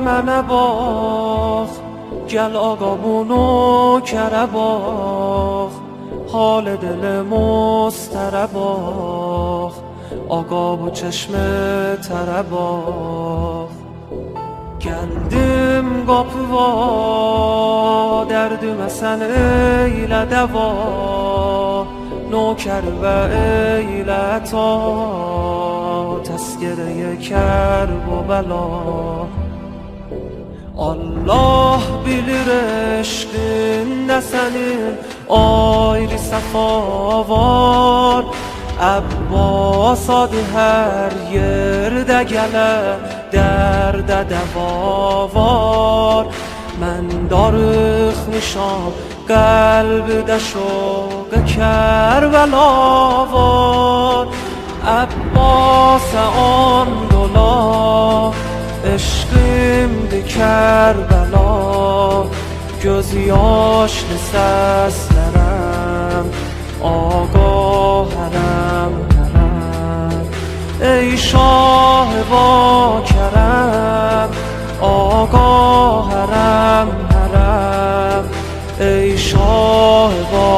منه باخ گل آقامونو کره باخ حال دل مستره باخ آقا و چشم تره باخ گندم گاپوا درد مسن ایلا دوا نو کر و ایلا تو تسکر یکر و بلا. الله بیلر اشقین نسنی آیر سفا وار. ابا هر یر دگل درد دوا وار. من دارم زخم شام قلب دشوق کر و لاوار عباس آن دولا عشقیم دی کر و لا جزیاش نسست نرم آقا هرم هرم ای شاه با کرم آقا هرم ای شاه با